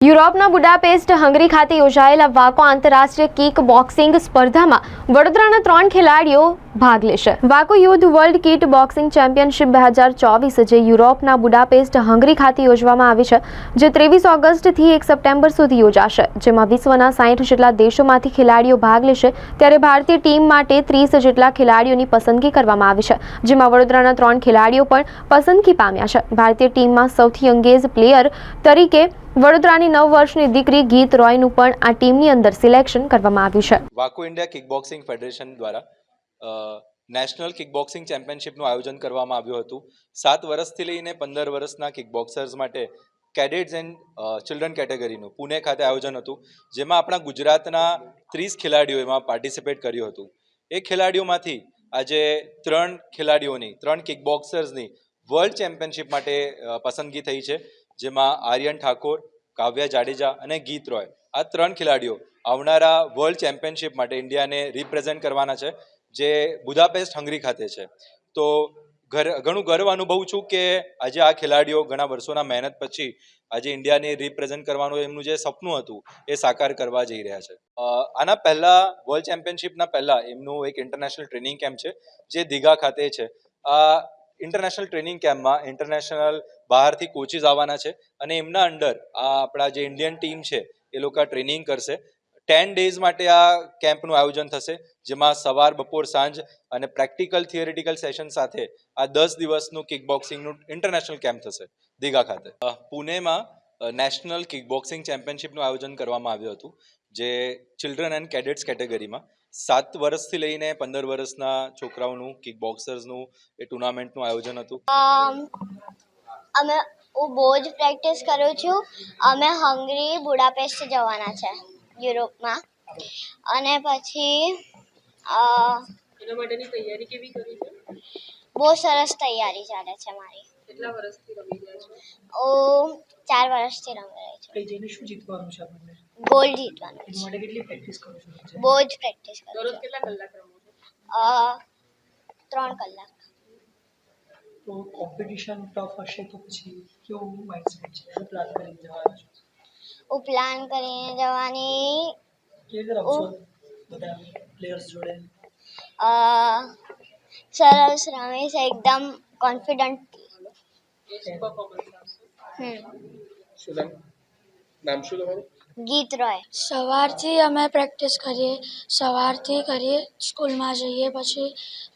યુરોપના બુડાપેસ્ટ હંગરી ખાતે યોજાયેલા વાકો આંતરરાષ્ટ્રીય કિક બોક્સિંગ સ્પર્ધામાં વડોદરાના ત્રણ ખેલાડીઓ ભાગ લેશે. વાકો youth world kickboxing championship બે હજાર ચોવીસ જે યુરોપના બુડાપેસ્ટ હંગરી ખાતે યોજવામાં આવી છે, જે ત્રેવીસ ઓગસ્ટથી એક સપ્ટેમ્બર સુધી યોજાશે. જેમાં વિશ્વના સાઠ જેટલા દેશોમાંથી ખેલાડીઓ ભાગ લેશે, ત્યારે ભારતીય ટીમ માટે ત્રીસ જેટલા ખેલાડીઓની પસંદગી કરવામાં આવી છે, જેમાં વડોદરાના ત્રણ ખેલાડીઓ પણ પસંદગી પામ્યા છે. ભારતીય ટીમમાં સૌથી યંગેજ પ્લેયર તરીકે વડોદરાની નવ વર્ષની દીકરી ગીત રોયનું પણ આ ટીમની અંદર સિલેક્શન કરવામાં આવ્યું છે. વાકો ઇન્ડિયા કિકબોક્સિંગ ફેડરેશન દ્વારા નેશનલ કિકબોક્સિંગ ચેમ્પિયનશિપનું આયોજન કરવામાં આવ્યું હતું. સાત વર્ષથી લઈને પંદર વર્ષના કિકબોક્સર્સ માટે કેડેટ્સ એન્ડ ચિલ્ડ્રન કેટેગરીનું પુણે ખાતે આયોજન હતું, જેમાં આપણા ગુજરાતના ત્રીસ ખેલાડીઓ એમાં પાર્ટિસિપેટ કર્યું હતું. એ ખેલાડીઓમાંથી આજે ત્રણ ખેલાડીઓની, ત્રણ કિકબોક્સર્સની વર્લ્ડ ચેમ્પિયનશિપ માટે પસંદગી થઈ છે, જેમાં આર્યન ઠાકોર, કાવ્યા જાડેજા અને ગીત રોય. આ ત્રણ ખેલાડીઓ આવનારા વર્લ્ડ ચેમ્પિયનશિપ માટે ઇન્ડિયાને રિપ્રેઝેન્ટ કરવાના છે. જે બુદાપેસ્ટ હંગરી ખાતે છે. તો ઘણું ગર્વ અનુભવું છું કે આજે આ ખેલાડીઓ ઘણા વર્ષોના મહેનત પછી આજે ઇન્ડિયાને રિપ્રેઝેન્ટ કરવાનું એમનું જે સપનું હતું, એ સાકાર કરવા જઈ રહ્યા છે. આના પહેલા વર્લ્ડ ચેમ્પિયનશિપના પહેલા એમનું એક ઇન્ટરનેશનલ ટ્રેનિંગ કેમ્પ છે, જે દીઘા ખાતે છે. આ ઇન્ટરનેશનલ ટ્રેનિંગ કેમ્પમાં ઇન્ટરનેશનલ બહારથી કોચિસ આવવાના છે અને એમના અંડર આ આપણા જે ઇન્ડિયન ટીમ છે, એ લોકો ટ્રેનિંગ કરશે. ટેન ડેઝ માટે આ કેમ્પનું આયોજન થશે, જેમાં સવાર, બપોર, સાંજ અને પ્રેક્ટિકલ, થિયરિટિકલ સેશન સાથે આ દસ દિવસનું કિકબોક્સિંગનું ઇન્ટરનેશનલ કેમ્પ થશે, દીઘા ખાતે. પુણેમાં નેશનલ કિકબોક્સિંગ ચેમ્પિયનશિપનું આયોજન કરવામાં આવ્યું હતું, જે ચિલ્ડ્રન એન્ડ કેડેટ્સ કેટેગરીમાં સાત વર્ષથી લઈને પંદર વર્ષના છોકરાઓનું, કિકબોક્સર્સનું એ ટુર્નામેન્ટનું આયોજન હતું. અમે હું બહુ જ પ્રેક્ટિસ કરું છું. અમે હંગરી બુડાપેસ્ટ જવાના છે. યુરોપમાં. અને પછી એના માટેની તૈયારી કેવી કરી છે? બહુ સરસ તૈયારી ચાલે છે મારી. કેટલા વર્ષથી રમી રહ્યા છો? હું ચાર વર્ષથી રમી રહી છું. કઈ જઈને શું જીતવાનું છે આપણને? ગોલ્ડ જીતવાનું એના માટે કેટલી પ્રેક્ટિસ કરો છો? બહુ જ પ્રેક્ટિસ કરું દરરોજ કેટલા કલાક રમો છો? અ, ત્રણ કલાક. તો કોમ્પિટિશન ટફ હશે તો પછી કેવું માઇન્ડસેટ છે? પ્લાન કરીને જવાનું છો? હું પ્લાન કરીને જવાની. સરસ રમીશ એકદમ કોન્ફિડન્ટ નામ? નામ શું તમારું? ગીત રોય. સવારથી અમે પ્રેક્ટિસ કરીએ. સવારથી કરીએ સ્કૂલમાં જઈએ પછી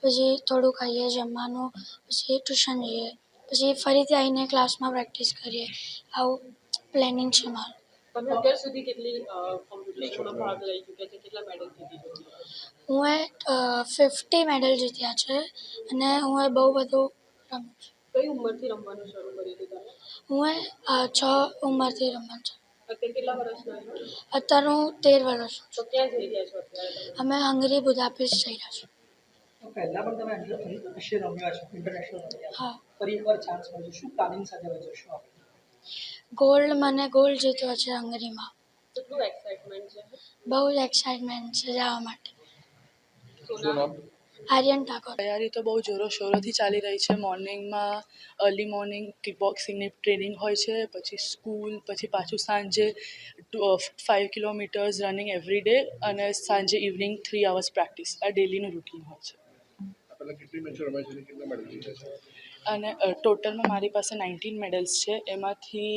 પછી થોડું ખાઈએ જમવાનું પછી ટ્યુશન જઈએ. પછી ફરીથી આવીને ક્લાસમાં પ્રેક્ટિસ કરીએ. આવું પ્લેનિંગ છે મારું. તમે અત્યાર સુધી કેટલી કોમ્પિટિશનમાં ભાગ લઈ ચૂક્યા છે? કેટલા મેડલ જીતી હું એ ફિફ્ટી મેડલ જીત્યા છે અને હું એ બહુ બધું રમું છું. કઈ ઉંમરથી રમવાનું શરૂ કર્યું હતું તમે? હું એ છ ઉંમરથી રમું છું. અત્યારે હું તેર વર્ષ તો ક્યાં જઈ રહ્યા છો અત્યારે અમે હંગરી બુદાપેસ્ટ જઈ રહ્યા છું. તો પણ તમે રમ્યા છો ઇન્ટરનેશનલ રમ્યા હા. ફરી એકવાર ચાન્સ મળશે શું પ્લાનિંગ સાથે વધશો આપણે ગોલ્ડ મને ગોલ્ડ જીત્યો છે હંગરીમાં કેટલું એક્સાઇટમેન્ટ છે? બહુ જ એક્સાઇટમેન્ટ છે જવા માટે. આર્યન ઠાકોર. તૈયારી તો બહુ જોરો શોરોથી ચાલી રહી છે. મોર્નિંગમાં અર્લી મોર્નિંગ કિકબોક્સિંગની ટ્રેનિંગ હોય છે પછી સ્કૂલ પછી પાછું સાંજે five kilometres running every day અને સાંજે ઇવનિંગ થ્રી અવર્સ પ્રેક્ટિસ આ ડેલીનું રૂટીન હોય છે. પહેલા કેટલી મેચો રમાય છે અને કેટલા મેડલ જીત્યા છે? અને ટોટલમાં મારી પાસે નાઇન્ટીન મેડલ્સ છે. એમાંથી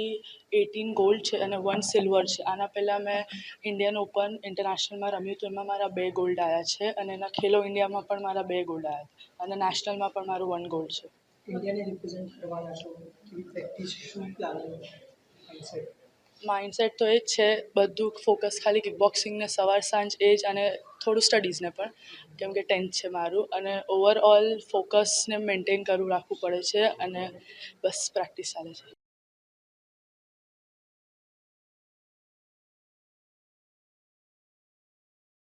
એટીન ગોલ્ડ છે અને વન સિલ્વર છે. આના પહેલાં મેં ઇન્ડિયન ઓપન ઇન્ટરનેશનલમાં રમ્યું તો એમાં મારા બે ગોલ્ડ આવ્યા છે અને એના ખેલો ઇન્ડિયામાં પણ મારા બે ગોલ્ડ આવ્યા હતા અને નેશનલમાં પણ મારું વન ગોલ્ડ છે. ઇન્ડિયાને રિપ્રેઝેન્ટ કરવાના છો? કેવી પ્રેક્ટિસ શું પ્લાનિંગ માઇન્ડસેટ તો એ જ છે, બધું ફોકસ ખાલી કિકબોક્સિંગને સવાર સાંજ એ જ અને થોડું સ્ટડીઝને પણ, કેમ કે ટેન્થ છે મારું. અને ઓવરઓલ ફોકસને મેન્ટેન કરવું રાખવું પડે છે અને બસ પ્રેક્ટિસ ચાલે છે.